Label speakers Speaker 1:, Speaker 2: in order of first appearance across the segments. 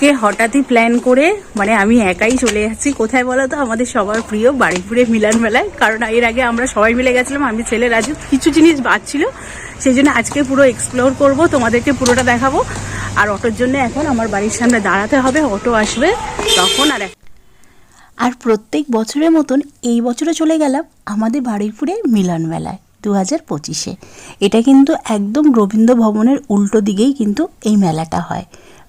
Speaker 1: আজকে হঠাৎই প্ল্যান করে মানে আমি একাই চলে যাচ্ছি। কোথায় বলো তো আমাদের সবার প্রিয় বাড়িপুরে মিলন মেলায়। কারণ এর আগে আমরা সবাই মিলে গেছিলাম, আমি, ছেলে, রাজু, কিছু জিনিস বাদ ছিল। সেই জন্য আজকে পুরো এক্সপ্লোর করব, তোমাদেরকে পুরোটা দেখাবো। আর অটোর জন্য এখন আমার বাড়ির সামনে দাঁড়াতে হবে, অটো আসবে তখন আর
Speaker 2: আর প্রত্যেক বছরের মতন এই বছরে চলে গেলাম আমাদের বারুইপুরে মিলন মেলায় দু হাজার পঁচিশে। এটা কিন্তু একদম রবীন্দ্র ভবনের উল্টো দিকেই কিন্তু এই মেলাটা হয়।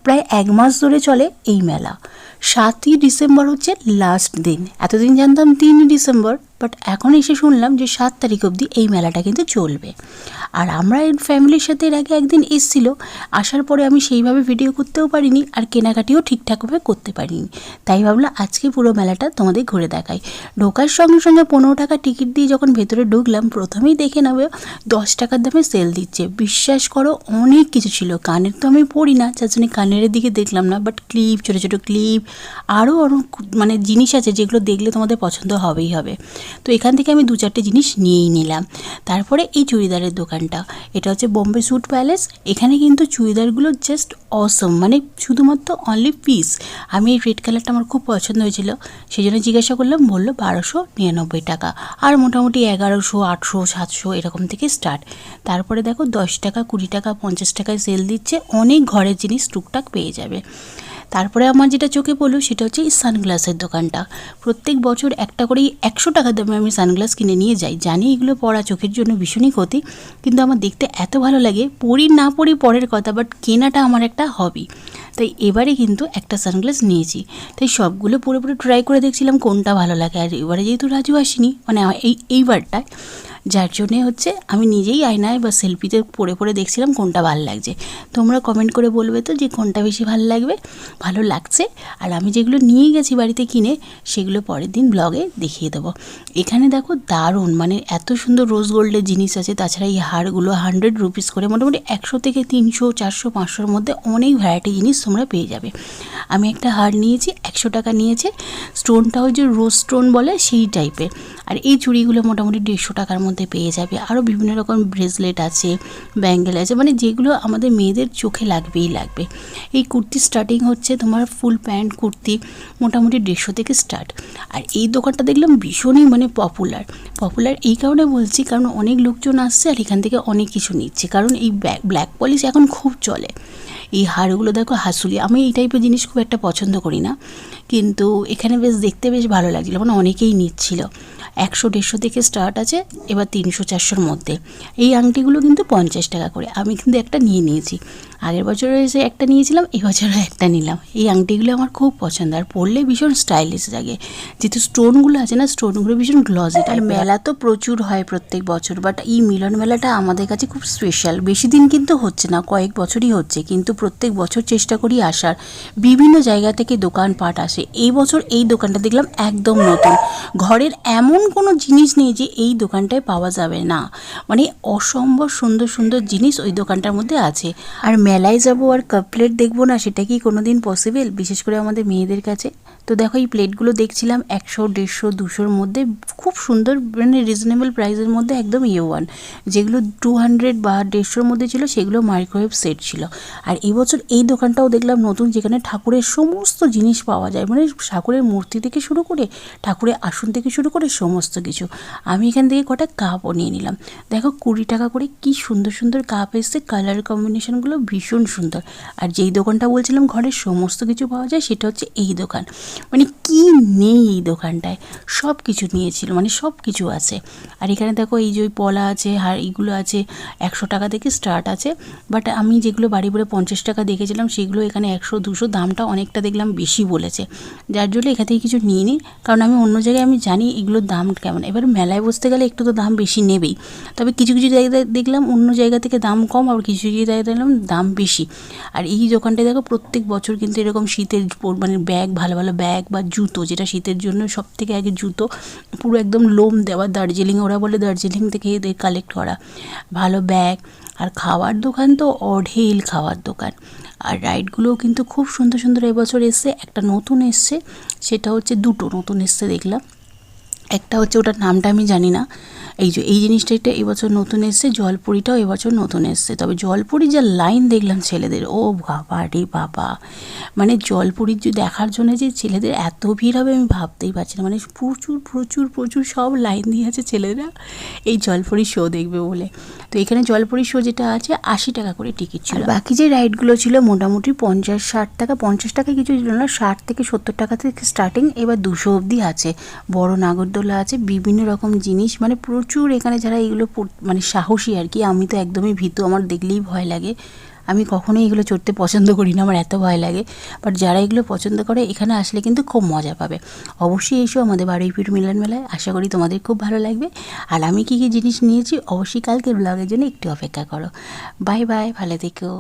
Speaker 2: প্রায় এক মাস ধরে চলে এই মেলা। সাতই ডিসেম্বর হচ্ছে লাস্ট দিন। এতদিন জানতাম তিনই ডিসেম্বর। বাট এখন এসে শুনলাম যে সাত তারিখ অবধি এই মেলাটা কিন্তু চলবে। আর আমরা ফ্যামিলির সাথে এর আগে একদিন এসছিল। আসার পরে আমি সেইভাবে ভিডিও করতেও পারিনি আর কেনাকাটিও ঠিকঠাকভাবে করতে পারিনি। তাই ভাবলাম আজকে পুরো মেলাটা তোমাদের ঘুরে দেখাই। ঢোকার সঙ্গে সঙ্গে পনেরো টাকা টিকিট দিয়ে যখন ভেতরে ঢুকলাম, প্রথমেই দেখে নেবে দশ টাকার দামে সেল দিচ্ছে। বিশ্বাস করো, অনেক কিছু ছিল। কানের তো আমি পড়ি না, যার জন্য কানের দিকে দেখলাম না। বাট ক্লিপ ছোটো ছোটো ক্লিপ আরও অনেক মানে জিনিস আছে যেগুলো দেখলে তোমাদের পছন্দ হবেই হবে। তো এখান থেকে আমি দু চারটে জিনিস নিয়েই নিলাম। তারপরে এই চুড়িদারের দোকানটা। এটা হচ্ছে বোম্বে স্যুট প্যালেস এখানে কিন্তু চুড়িদারগুলো জাস্ট অসম মানে শুধুমাত্র অনলি পিস আমি এই রেড কালারটা আমার খুব পছন্দ হয়েছিল। সেই জন্য জিজ্ঞাসা করলাম, বলল বারোশো নিরানব্বই টাকা। আর মোটামুটি এগারোশো, আটশো, সাতশো এরকম থেকে স্টার্ট তারপরে দেখো দশ টাকা, কুড়ি টাকা, পঞ্চাশ টাকায় সেল দিচ্ছে। অনেক ঘরের জিনিস টুকটাক পেয়ে যাবে। তারপরে আমার যেটা চোখে পড়ল সেটা হচ্ছে এই সানগ্লাসের দোকানটা। প্রত্যেক বছর একটা করেই একশো টাকা দামে আমি সানগ্লাস কিনে নিয়ে যাই। জানি এগুলো পড়া চোখের জন্য ভীষণই ক্ষতি, কিন্তু আমার দেখতে এত ভালো লাগে, পড়ি না পড়ি পরের কথা বাট কেনাটা আমার একটা হবি তাই এবারে কিন্তু একটা সানগ্লাস নিয়েছি। তাই সবগুলো পুরো পুরো ট্রাই করে দেখছিলাম কোনটা ভালো লাগে। আর এবারে যেহেতু রাজু আসেনি মানে এই, এইবারটায় যার জন্যে হচ্ছে আমি নিজেই আয়নায় বা সেলফিতে পড়ে পড়ে দেখছিলাম কোনটা ভালো লাগছে। তোমরা কমেন্ট করে বলবে তো যে কোনটা বেশি ভালো লাগবে, ভালো লাগছে। আর আমি যেগুলো নিয়ে গেছি বাড়িতে কিনে, সেগুলো পরের দিন ব্লগে দেখিয়ে দেবো। এখানে দেখো দারুণ মানে এত সুন্দর রোজ গোল্ডের জিনিস আছে, তাছাড়া এই হারগুলো হান্ড্রেড রুপিস করে মোটামুটি একশো থেকে তিনশো, চারশো, পাঁচশোর মধ্যে অনেক ভ্যারাইটি জিনিস তোমরা পেয়ে যাবে। আমি একটা হার নিয়েছি, একশো টাকা নিয়েছে। স্টোনটা ওই যে রোজ স্টোন বলে সেই টাইপের আর এই চুড়িগুলো মোটামুটি দেড়শো টাকার মধ্যে পেয়ে যাবে। আরও বিভিন্ন রকম ব্রেসলেট আছে ব্যাঙ্গেল আছে মানে যেগুলো আমাদের মেয়েদের চোখে লাগবেই লাগবে। এই কুর্তি স্টার্টিং হচ্ছে তোমার ফুল প্যান্ট কুর্তি, মোটামুটি দেড়শো থেকে স্টার্ট আর এই দোকানটা দেখলাম ভীষণই মানে পপুলার পপুলার এই কারণে বলছি কারণ অনেক লোকজন আসছে আর এখান থেকে অনেক কিছু নিচ্ছে। কারণ এই ব্ল্যাক পলিশ এখন খুব চলে। এই হারগুলো দেখো হাসুলি, আমি এই টাইপের জিনিস খুব একটা পছন্দ করি না। কিন্তু এখানে বেশ দেখতে বেশ ভালো লাগছিল। মানে অনেকেই নিচ্ছিল। একশো, দেড়শো থেকে স্টার্ট আছে, এবার তিনশো, চারশোর মধ্যে। এই আংটিগুলো কিন্তু পঞ্চাশ টাকা করে। আমি কিন্তু একটা নিয়ে নিয়েছি। আগের বছরে এসে একটা নিয়েছিলাম, এই বছরও একটা নিলাম। এই আংটিগুলো আমার খুব পছন্দ। আর পরলে ভীষণ স্টাইলিশ লাগে। যেহেতু স্টোনগুলো আছে না স্টোনগুলো ভীষণ গ্লসি আর মেলা তো প্রচুর হয় প্রত্যেক বছর বাট এই মিলন মেলাটা আমাদের কাছে খুব স্পেশাল বেশি দিন কিন্তু হচ্ছে না, কয়েক বছরই হচ্ছে। কিন্তু প্রত্যেক বছর চেষ্টা করি আসার। বিভিন্ন জায়গা থেকে দোকানপাট আসে এই বছর এই দোকানটা দেখলাম একদম নতুন। ঘরের এমন কোনো জিনিস নেই যে এই দোকানটায় পাওয়া যাবে না। মানে অসম্ভব সুন্দর সুন্দর জিনিস ওই দোকানটার মধ্যে আছে। আর মেলায় যাব আর কাপ প্লেট দেখব না, সেটা কি কোনো দিন পসিবল বিশেষ করে আমাদের মেয়েদের কাছে। তো দেখো, এই প্লেটগুলো দেখছিলাম একশো, দেড়শো, দুশোর মধ্যে খুব সুন্দর মানে রিজনেবল প্রাইসের মধ্যে একদম ইয়ে ওয়ান যেগুলো টু হান্ড্রেড বা দেড়শোর মধ্যে ছিল, সেগুলো মাইক্রোওয়েভ সেট ছিল। আর এই বছর এই দোকানটাও দেখলাম নতুন, যেখানে ঠাকুরের সমস্ত জিনিস পাওয়া যায়। মানে ঠাকুরের মূর্তি থেকে শুরু করে ঠাকুরের আসন থেকে শুরু করে সমস্ত কিছু। আমি এখান থেকে কটা কাপও নিয়ে নিলাম। দেখো কুড়ি টাকা করে কি সুন্দর সুন্দর কাপ এসছে। কালার কম্বিনেশনগুলো ভীষণ সুন্দর। আর যেই দোকানটা বলছিলাম ঘরের সমস্ত কিছু পাওয়া যায়, সেটা হচ্ছে এই দোকান। মানে কি নেই এই দোকানটায়? সব কিছু নিয়েছিল মানে সব কিছু আছে। আর এখানে দেখো এই যে পলা আছে আর এইগুলো আছে, একশো টাকা থেকে স্টার্ট আছে। বাট আমি যেগুলো বাড়ি পরে পঞ্চাশ টাকা দেখেছিলাম, সেগুলো এখানে একশো, দুশো দামটা অনেকটা দেখলাম বেশি বলেছে। যার জন্য এখান থেকে কিছু নিয়ে নিই কারণ আমি অন্য জায়গায় আমি জানি এগুলোর দাম কেমন। এবার মেলায় বসতে গেলে একটু তো দাম বেশি নেবেই। তবে কিছু কিছু জায়গায় দেখলাম অন্য জায়গা থেকে দাম কম, আবার কিছু কিছু জায়গায় দেখলাম দাম বেশি। আর এই দোকানটায় দেখো প্রত্যেক বছর কিন্তু এরকম শীতের মানে ব্যাগ, ভালো ভালো ব্যাগ বা জুতো, যেটা শীতের জন্য সব থেকে আগে জুতো, পুরো একদম লোম দেওয়া দার্জিলিং, ওরা বলে দার্জিলিং থেকে এদের কালেক্ট করা। ভালো ব্যাগ। আর খাওয়ার দোকান তো অঢেল খাওয়ার দোকান। আর রাইডগুলোও কিন্তু খুব সুন্দর সুন্দর এবছর এসছে। একটা নতুন এসছে, সেটা হচ্ছে দুটো নতুন এসছে দেখলাম। একটা হচ্ছে ওটার নামটা আমি জানি না। এই যে, এই জিনিসটা এটা এবছর নতুন এসছে, জলপুরিটাও এবছর নতুন এসছে। তবে জলপুরি যা লাইন দেখলাম ছেলেদের, ও বাবা রে বাবা। মানে জলপুরি যে দেখার জন্য যে ছেলেদের এত ভিড় হবে আমি ভাবতেই পারছি না। মানে প্রচুর প্রচুর প্রচুর সব লাইন দিয়ে আছে ছেলেরা। এই জলপুরি শো দেখবে বলে। তো এখানে জলপুরি শো যেটা আছে, আশি টাকা করে টিকিট ছিল। বাকি যে রাইডগুলো ছিল মোটামুটি পঞ্চাশ, ষাট টাকা, পঞ্চাশ টাকা কিছু ছিল না, ষাট থেকে সত্তর টাকা থেকে স্টার্টিং এবার দুশো অবধি আছে। বড় নাগরদোলা আছে, বিভিন্ন রকম জিনিস মানে প্রচুর এখানে যারা এগুলো মানে সাহসী আর কি, আমি তো একদমই ভীতু, আমার দেখলেই ভয় লাগে। আমি কখনোই এগুলো চড়তে পছন্দ করি না, আমার এত ভয় লাগে। বাট যারা এগুলো পছন্দ করে, এখানে আসলে কিন্তু খুব মজা পাবে। অবশ্যই এসো আমাদের বারুইপুর মিলন মেলায়, আশা করি তোমাদের খুব ভালো লাগবে। আর আমি কী কী জিনিস নিয়েছি, অবশ্যই কালকের ব্লগের জন্য একটু অপেক্ষা করো। বাই বাই ভালো থেকো।